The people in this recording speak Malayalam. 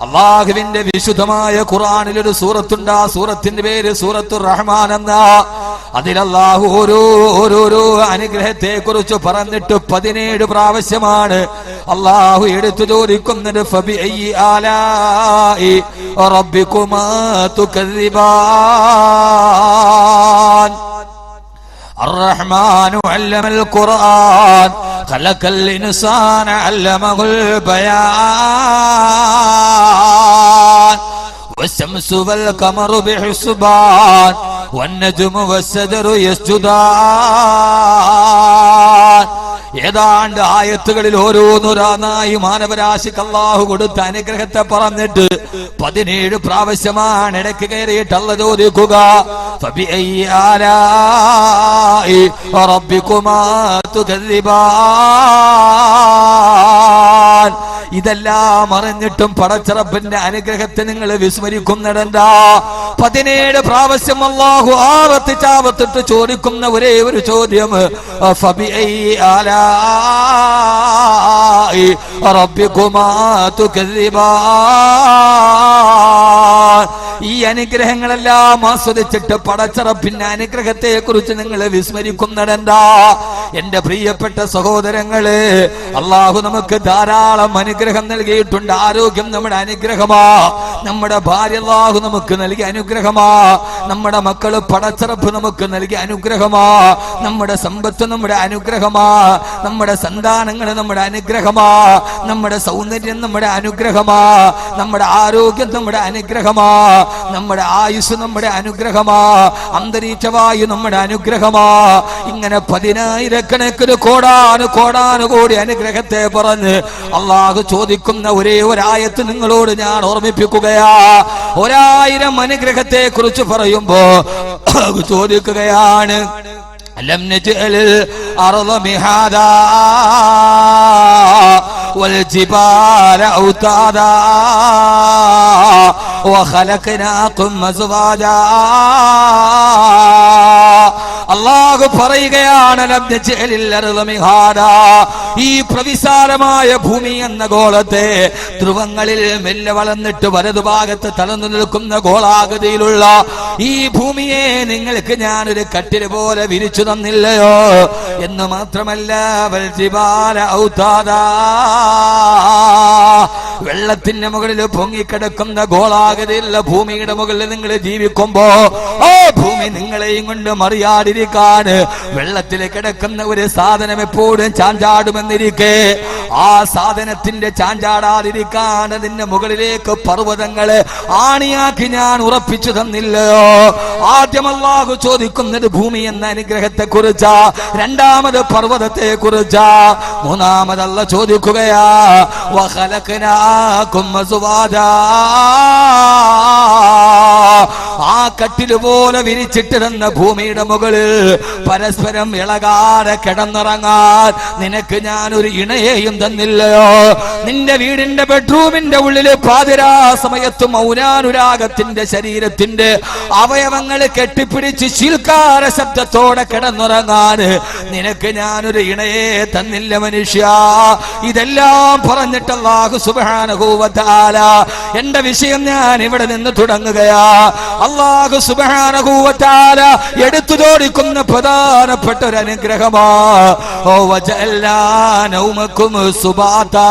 അള്ളാഹുവിന്റെ വിശുദ്ധമായ ഖുറാനിൽ ഒരു സൂറത്തുണ്ട്. ആ സൂറത്തിന്റെ പേര് സൂറത്തു റഹ്മാൻ എന്ന. അതിൽ ഓരോ ഓരോരോ അനുഗ്രഹത്തെ കുറിച്ച് പറഞ്ഞിട്ട് പതിനേഴ് പ്രാവശ്യമാണ് അള്ളാഹു എടുത്തു ചോദിക്കുന്നത്. الرحمن علم القرآن خلق الإنسان علمه البيان والشمس والقمر بحسبان والنجم والشجر يسجدان ഏതാണ്ട് ആയത്തുകളിൽ ഓരോന്നോരാന്നായി മാനവരാശിക്ക് അള്ളാഹു കൊടുത്ത അനുഗ്രഹത്തെ പറഞ്ഞിട്ട് പതിനേഴ് പ്രാവശ്യമാണ് ഇടയ്ക്ക് കയറിയിട്ട് അല്ല ചോദിക്കുക فبأي آلاء ഇതെല്ലാം അറിഞ്ഞിട്ടും പടച്ചിറപ്പിന്റെ അനുഗ്രഹത്തെ നിങ്ങൾ വിസ്മരിക്കുന്നിടണ്ട. പതിനേഴ് പ്രാവശ്യം അള്ളാഹു ആവർത്തിച്ചാവർത്തിട്ട് ചോദിക്കുന്ന ഒരേ ഒരു ചോദ്യം ഈ അനുഗ്രഹങ്ങളെല്ലാം ആസ്വദിച്ചിട്ട് പടച്ചറപ്പിന്റെ അനുഗ്രഹത്തെ കുറിച്ച് നിങ്ങൾ വിസ്മരിക്കുന്നിടണ്ട. എന്റെ പ്രിയപ്പെട്ട സഹോദരങ്ങൾ അള്ളാഹു നമുക്ക് ധാരാളം അനുഗ്രഹം നൽകിയിട്ടുണ്ട്. ആരോഗ്യം നമ്മുടെ അനുഗ്രഹമാ. നമ്മുടെ ഭാര്യ അള്ളാഹു നമുക്ക് നൽകിയ അനുഗ്രഹമാ. നമ്മുടെ മക്കൾ പടച്ചറപ്പ് നമുക്ക് നൽകിയ അനുഗ്രഹമാ. നമ്മുടെ സമ്പത്ത് നമ്മുടെ അനുഗ്രഹമാ. നമ്മുടെ സന്താനങ്ങൾ നമ്മുടെ അനുഗ്രഹമാ. നമ്മുടെ സൗന്ദര്യം നമ്മുടെ അനുഗ്രഹമാ. നമ്മുടെ ആരോഗ്യം നമ്മുടെ അനുഗ്രഹമാ. നമ്മുടെ ആയുസ് നമ്മുടെ അനുഗ്രഹമാ. അന്തരീക്ഷവായു നമ്മുടെ അനുഗ്രഹമാ. ഇങ്ങനെ പതിനായിരക്കണക്കിന് കോടാനു കോടാനു കോടി അനുഗ്രഹത്തെ പറഞ്ഞ് അള്ളാഹു ചോദിക്കുന്ന ഒരേ ഒരായത്ത് നിങ്ങളോട് ഞാൻ ഓർമ്മിപ്പിക്കുകയാ ഒരായിരം അനുഗ്രഹത്തെ കുറിച്ച് പറയുമ്പോ ചോദിക്കുകയാണ് ألم نجعل الأرض مهادا والجبال أوتادا وخلقناكم أزواجا അള്ളാഹു പറയുകയാണ് ഈ പ്രവിശാലമായ ഭൂമി എന്ന ഗോളത്തെ ധ്രുവങ്ങളിൽ മെല്ലെ വളർന്നിട്ട് വലതു ഭാഗത്ത് തളർന്നു നിൽക്കുന്ന ഗോളാകൃതിയിലുള്ള ഈ ഭൂമിയെ നിങ്ങൾക്ക് ഞാനൊരു കട്ടിൽ പോലെ വിരിച്ചു തന്നില്ലയോ എന്ന് മാത്രമല്ല. വെള്ളത്തിന്റെ മുകളിൽ പൊങ്ങിക്കിടക്കുന്ന ഗോളാകൃതിയുള്ള ഭൂമിയുടെ മുകളിൽ നിങ്ങൾ ജീവിക്കുമ്പോ ഓ ഭൂമി നിങ്ങളെയും കൊണ്ട് മറിയാതിരിക്കാൻ വെള്ളത്തിൽ കിടക്കുന്ന ഒരു സാധനം എപ്പോഴും ചാഞ്ചാടുമെന്നിരിക്കെ. ആ സാധനത്തിന്റെ ചാഞ്ചാടാതിരിക്കാൻ അതിന്റെ മുകളിലേക്ക് പർവതങ്ങൾ ആണിയാക്കി ഞാൻ ഉറപ്പിച്ചു തന്നില്ലയോ? ആദ്യം അള്ളാഹു ചോദിക്കുന്നത് ഭൂമി എന്ന അനുഗ്രഹത്തെ കുറിച്ചാ രണ്ടാമത് പർവതത്തെ കുറിച്ചാ മൂന്നാമതല്ല ചോദിക്കുകയാ അസ്വാജാ. ആ കട്ടിൽ പോലെ വിരിച്ചിട്ടിരുന്ന ഭൂമിയുടെ മുകളിൽ പരസ്പരം ഇളകാതെ കിടന്നിറങ്ങാൻ നിനക്ക് ഞാൻ ഒരു ഇണയെയും തന്നില്ലയോ? നിന്റെ വീടിന്റെ ബെഡ്റൂമിന്റെ ഉള്ളിൽ പാതിരാ സമയത്ത് മൗനാനുരാഗത്തിന്റെ ശരീരത്തിന്റെ അവയവങ്ങൾ കെട്ടിപ്പിടിച്ച് ശീൽക്കാര ശബ്ദത്തോടെ കിടന്നിറങ്ങാൻ നിനക്ക് ഞാനൊരു ഇണയെ തന്നില്ല മനുഷ്യ. ഇതെല്ലാം പറഞ്ഞിട്ട് അല്ലാഹു സുബ്ഹാനഹുവതആല എന്റെ വിഷയം ഞാൻ ഇവിടെ നിന്ന് തുടങ്ങുകയാ. അള്ളാഹു സുബാനകൂവറ്റാല എടുത്തു ചോദിക്കുന്ന പ്രധാനപ്പെട്ട ഒരു അനുഗ്രഹമാ. ഓ വജഅൽനാ നൗമക്കും സുബാതാ.